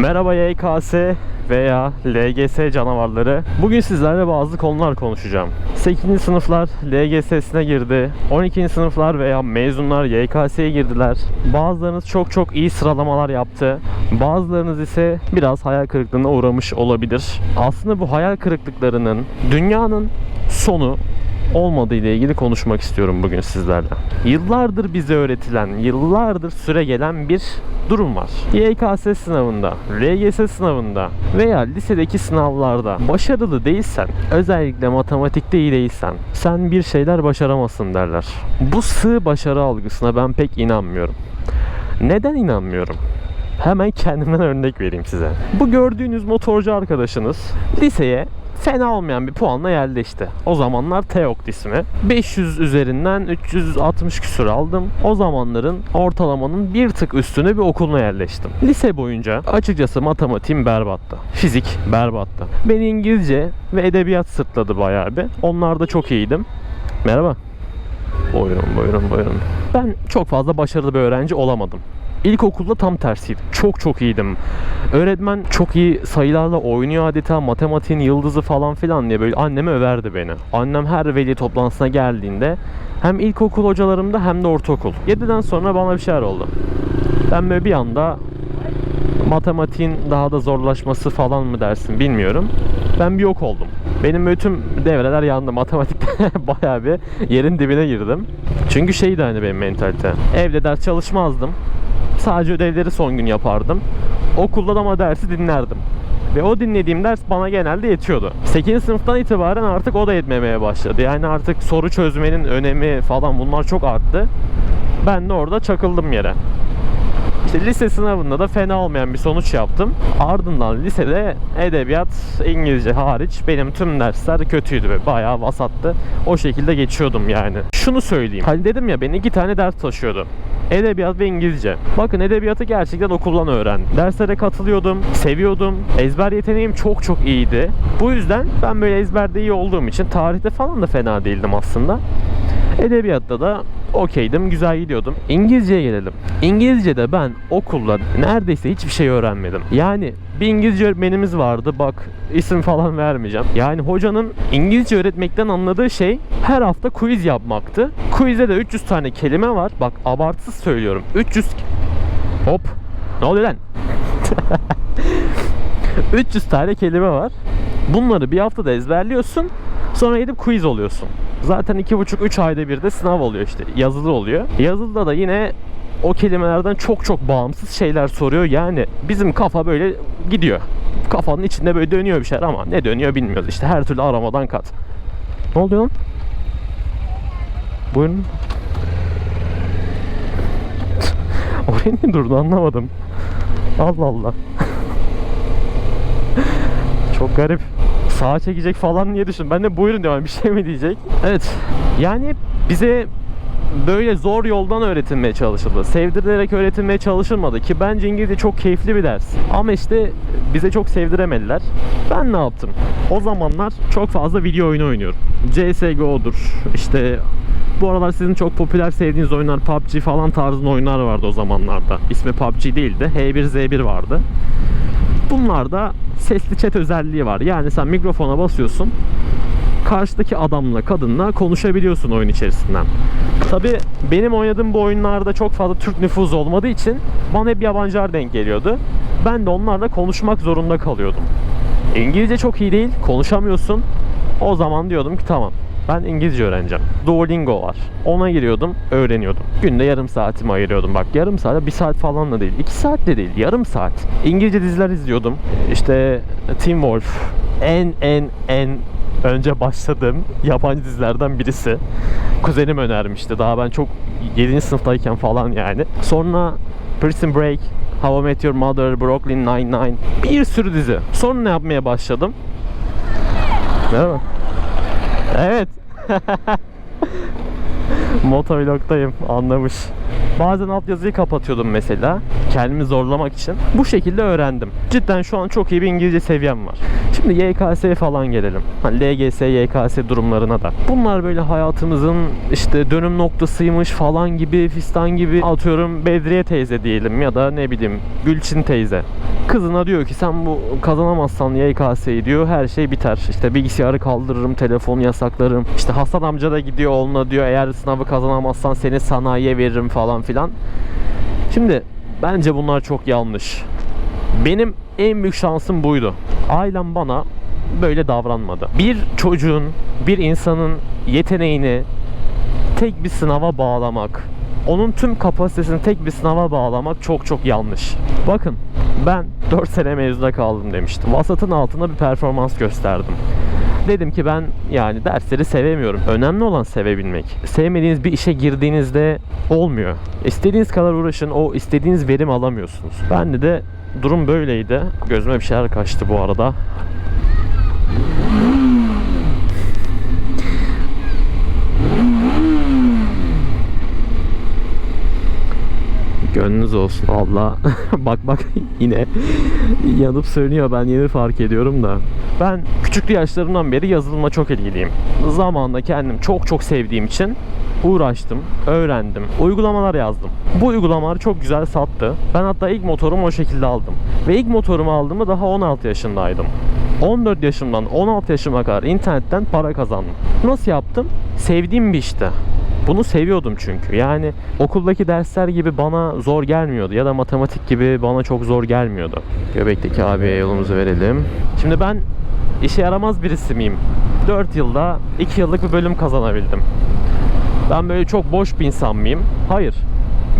Merhaba YKS veya LGS canavarları. Bugün sizlerle bazı konular konuşacağım. 8. sınıflar LGS'sine girdi. 12. sınıflar veya mezunlar YKS'ye girdiler. Bazılarınız çok çok iyi sıralamalar yaptı. Bazılarınız ise biraz hayal kırıklığına uğramış olabilir. Aslında bu hayal kırıklıklarının dünyanın sonu olmadığı ile ilgili konuşmak istiyorum bugün sizlerle. Yıllardır bize öğretilen, yıllardır süre gelen bir durum var. YKS sınavında, LGS sınavında veya lisedeki sınavlarda başarılı değilsen, özellikle matematikte iyi değilsen, sen bir şeyler başaramazsın derler. Bu sığ başarı algısına ben pek inanmıyorum. Neden inanmıyorum? Hemen kendimden örnek vereyim size. Bu gördüğünüz motorcu arkadaşınız liseye fena olmayan bir puanla yerleşti. O zamanlar Teokt ismi. 500 üzerinden 360 küsur aldım. O zamanların ortalamanın bir tık üstüne bir okuluna yerleştim. Lise boyunca açıkçası matematiğim berbattı. Fizik berbattı. Beni İngilizce ve edebiyat sırtladı bayağı bir. Onlarda çok iyiydim. Merhaba. Buyurun buyurun buyurun. Ben çok fazla başarılı bir öğrenci olamadım. İlkokulda tam tersiydi. Çok çok iyiydim. Öğretmen çok iyi sayılarla oynuyor adeta matematiğin yıldızı falan filan diye böyle anneme överdi beni. Annem her veli toplantısına geldiğinde hem ilkokul hocalarımda hem de ortaokul. 7'den sonra bana bir şeyler oldu. Ben böyle bir anda matematiğin daha da zorlaşması falan mı dersin bilmiyorum. Ben bir yok oldum. Benim tüm devreler yandı. Matematikte bayağı bir yerin dibine girdim. Çünkü şeydi hani benim mentalite. Evde ders çalışmazdım. Sadece ödevleri son gün yapardım. Okulda da ama dersi dinlerdim. Ve o dinlediğim ders bana genelde yetiyordu. 8. sınıftan itibaren artık o da yetmemeye başladı. Yani artık soru çözmenin önemi falan bunlar çok arttı. Ben de orada çakıldım yere. İşte lise sınavında da fena olmayan bir sonuç yaptım. Ardından lisede edebiyat, İngilizce hariç benim tüm dersler kötüydü ve bayağı vasattı. O şekilde geçiyordum yani. Şunu söyleyeyim. Hani dedim ya ben iki tane ders taşıyordu. Edebiyat ve İngilizce. Bakın edebiyatı gerçekten okuldan öğrendim. Derslere katılıyordum, seviyordum. Ezber yeteneğim çok çok iyiydi. Bu yüzden ben böyle ezberde iyi olduğum için tarihte falan da fena değildim aslında. Edebiyatta da okeydim, güzel gidiyordum. İngilizceye gelelim. İngilizce'de ben okulda neredeyse hiçbir şey öğrenmedim. Yani bir İngilizce öğretmenimiz vardı. Bak isim falan vermeyeceğim. Yani hocanın İngilizce öğretmekten anladığı şey her hafta quiz yapmaktı. Quizde de 300 tane kelime var. Bak abartısız söylüyorum. 300 Hop. Ne oluyor lan? 300 tane kelime var. Bunları bir haftada ezberliyorsun. Sonra gidip quiz oluyorsun. Zaten 2,5-3 ayda bir de sınav oluyor işte. Yazılı oluyor. Yazılıda da yine o kelimelerden çok çok bağımsız şeyler soruyor. Yani bizim kafa böyle gidiyor. Kafanın içinde böyle dönüyor bir şeyler ama ne dönüyor bilmiyoruz. İşte her türlü aramadan kat. Ne oluyor lan? Buyurun. Oraya niye durdu anlamadım. Allah Allah. Çok garip. Sağa çekecek falan diye düşün. Ben de buyurun diyorum bir şey mi diyecek. Evet. Yani bize böyle zor yoldan öğretilmeye çalışıldı. Sevdirilerek öğretilmeye çalışılmadı ki bence İngilizce çok keyifli bir ders. Ama işte bize çok sevdiremediler. Ben ne yaptım? O zamanlar çok fazla video oyunu oynuyorum. CSGO'dur. İşte bu aralar sizin çok popüler sevdiğiniz oyunlar PUBG falan tarzında oyunlar vardı o zamanlarda. İsmi PUBG değildi. H1Z1 vardı. Bunlarda sesli chat özelliği var. Yani sen mikrofona basıyorsun. Karşıdaki adamla, kadınla konuşabiliyorsun oyun içerisinden. Tabi benim oynadığım bu oyunlarda çok fazla Türk nüfuzu olmadığı için bana hep yabancılar denk geliyordu. Ben de onlarla konuşmak zorunda kalıyordum. İngilizce çok iyi değil, konuşamıyorsun. O zaman diyordum ki tamam ben İngilizce öğreneceğim. Duolingo var. Ona giriyordum, öğreniyordum. Günde yarım saatimi ayırıyordum. Bak yarım saat, bir saat falan da değil. iki saat de değil, yarım saat. İngilizce diziler izliyordum. İşte Teen Wolf. En en en önce başladığım yabancı dizilerden birisi. Kuzenim önermişti. Daha ben çok 7. sınıftayken falan yani. Sonra Prison Break, How I Met Your Mother, Brooklyn Nine-Nine. Bir sürü dizi. Sonra ne yapmaya başladım? Merhaba. Evet. Motovlog'dayım anlamış. Bazen altyazıyı kapatıyordum mesela kendimi zorlamak için. Bu şekilde öğrendim. Cidden şu an çok iyi bir İngilizce seviyem var. Şimdi YKS'ye falan gelelim. Hani LGS, YKS durumlarına da. Bunlar böyle hayatımızın işte dönüm noktasıymış falan gibi, fistan gibi atıyorum Bedriye teyze diyelim ya da ne bileyim Gülçin teyze. Kızına diyor ki sen bu kazanamazsan YKS'yi diyor her şey biter. İşte bilgisayarı kaldırırım, telefonu yasaklarım. İşte Hasan amca da gidiyor oğluna diyor eğer sınavı kazanamazsan seni sanayiye veririm falan filan. Şimdi bence bunlar çok yanlış. Benim en büyük şansım buydu. Ailem bana böyle davranmadı. Bir çocuğun, bir insanın yeteneğini tek bir sınava bağlamak, onun tüm kapasitesini tek bir sınava bağlamak çok çok yanlış. Bakın ben 4 sene mezuna kaldım demiştim. Vasatın altında bir performans gösterdim. Dedim ki ben yani dersleri sevemiyorum. Önemli olan sevebilmek. Sevmediğiniz bir işe girdiğinizde olmuyor. İstediğiniz kadar uğraşın o istediğiniz verim alamıyorsunuz. Bende de durum böyleydi. Gözüme bir şeyler kaçtı bu arada. Gönlünüz olsun. Valla bak bak yine yanıp sönüyor ben yeni fark ediyorum da. Ben küçüklü yaşlarımdan beri yazılıma çok ilgiliyim. Zamanında kendim çok çok sevdiğim için uğraştım, öğrendim, uygulamalar yazdım. Bu uygulamalar çok güzel sattı. Ben hatta ilk motorumu o şekilde aldım. Ve ilk motorumu aldığımda daha 16 yaşındaydım. 14 yaşımdan 16 yaşıma kadar internetten para kazandım. Nasıl yaptım? Sevdiğim bir işte. Bunu seviyordum çünkü. Yani okuldaki dersler gibi bana zor gelmiyordu ya da matematik gibi bana çok zor gelmiyordu. Göbek'teki abiye yolumuzu verelim. Şimdi ben işe yaramaz birisi miyim? 4 yılda 2 yıllık bir bölüm kazanabildim. Ben böyle çok boş bir insan mıyım? Hayır.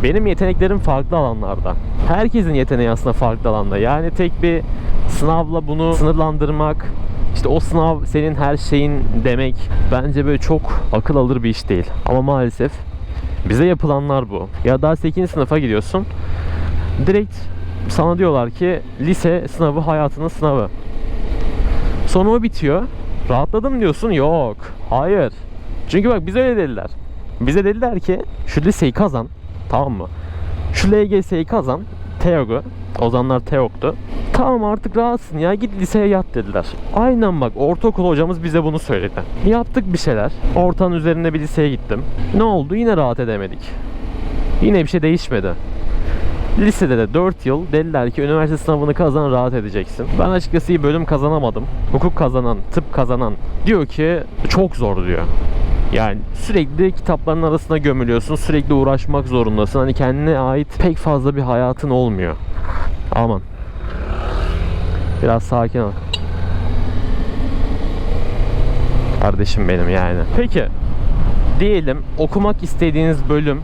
Benim yeteneklerim farklı alanlarda. Herkesin yeteneği aslında farklı alanda. Yani tek bir sınavla bunu sınırlandırmak, işte o sınav senin her şeyin demek bence böyle çok akıl alır bir iş değil. Ama maalesef bize yapılanlar bu. Ya daha 8. sınıfa gidiyorsun. Direkt sana diyorlar ki lise sınavı hayatının sınavı. Sonra o bitiyor. Rahatladım diyorsun. Yok. Hayır. Çünkü bak bize öyle dediler. Bize dediler ki şu liseyi kazan. Tamam mı? Şu LGS'yi kazan. TEOG'u. O zamanlar TEOG'tu. Tamam artık rahatsın ya git liseye yat dediler. Aynen bak ortaokul hocamız bize bunu söyledi. Yaptık bir şeyler. Ortanın üzerinde bir liseye gittim. Ne oldu? Yine rahat edemedik. Yine bir şey değişmedi. Lisede de 4 yıl dediler ki üniversite sınavını kazan rahat edeceksin. Ben açıkçası iyi bölüm kazanamadım. Hukuk kazanan, tıp kazanan diyor ki çok zor diyor. Yani sürekli kitapların arasına gömülüyorsun, sürekli uğraşmak zorundasın. Hani kendine ait pek fazla bir hayatın olmuyor. Aman. Biraz sakin ol. Kardeşim benim yani. Peki. Diyelim okumak istediğiniz bölüm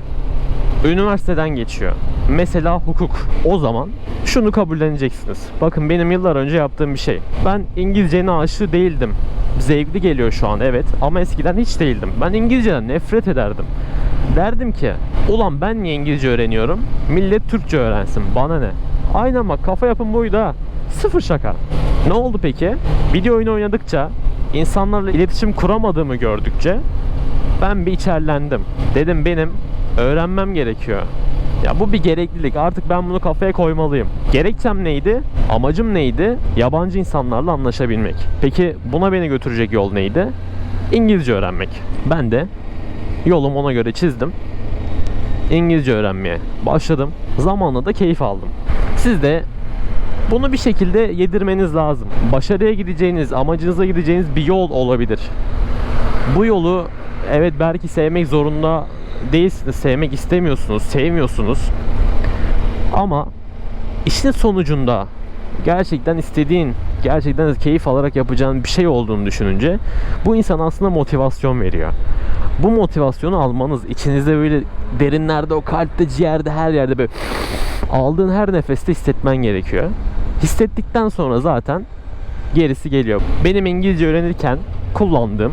üniversiteden geçiyor. Mesela hukuk. O zaman şunu kabulleneceksiniz. Bakın benim yıllar önce yaptığım bir şey. Ben İngilizcenin aşığı değildim. Zevkli geliyor şu an evet ama eskiden hiç değildim. Ben İngilizceden nefret ederdim. Derdim ki ulan ben niye İngilizce öğreniyorum? Millet Türkçe öğrensin. Bana ne? Aynen bak kafa yapım buydu ha. Sıfır şaka. Ne oldu peki? Video oyunu oynadıkça, insanlarla iletişim kuramadığımı gördükçe ben bir içerlendim. Dedim benim öğrenmem gerekiyor. Ya bu bir gereklilik. Artık ben bunu kafaya koymalıyım. Gerekçem neydi? Amacım neydi? Yabancı insanlarla anlaşabilmek. Peki buna beni götürecek yol neydi? İngilizce öğrenmek. Ben de yolumu ona göre çizdim. İngilizce öğrenmeye başladım. Zamanla da keyif aldım. Siz de bunu bir şekilde yedirmeniz lazım. Başarıya gideceğiniz, amacınıza gideceğiniz bir yol olabilir. Bu yolu evet belki sevmek zorunda değilsiniz, sevmek istemiyorsunuz, sevmiyorsunuz. Ama işin sonucunda gerçekten istediğin, gerçekten keyif alarak yapacağın bir şey olduğunu düşününce bu insan aslında motivasyon veriyor. Bu motivasyonu almanız içinizde böyle derinlerde, o kalpte, ciğerde, her yerde böyle aldığın her nefeste hissetmen gerekiyor. Hissettikten sonra zaten gerisi geliyor. Benim İngilizce öğrenirken kullandığım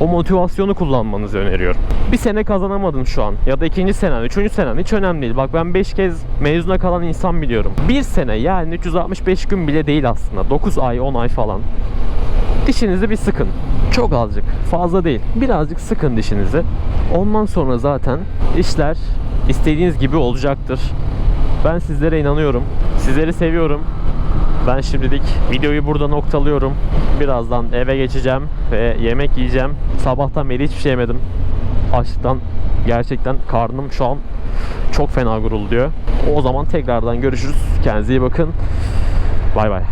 o motivasyonu kullanmanızı öneriyorum. Bir sene kazanamadın şu an ya da ikinci senen, üçüncü senen hiç önemli değil. Bak ben 5 kez mezuna kalan insan biliyorum. Bir sene yani 365 gün bile değil aslında. 9 ay, 10 ay falan. Dişinizi bir sıkın. Çok azıcık, fazla değil. Birazcık sıkın dişinizi. Ondan sonra zaten işler istediğiniz gibi olacaktır. Ben sizlere inanıyorum. Sizleri seviyorum. Ben şimdilik videoyu burada noktalıyorum. Birazdan eve geçeceğim ve yemek yiyeceğim. Sabahtan beri hiçbir şey yemedim. Açlıktan gerçekten karnım şu an çok fena gurulduyor. O zaman tekrardan görüşürüz. Kendinize iyi bakın. Bay bay.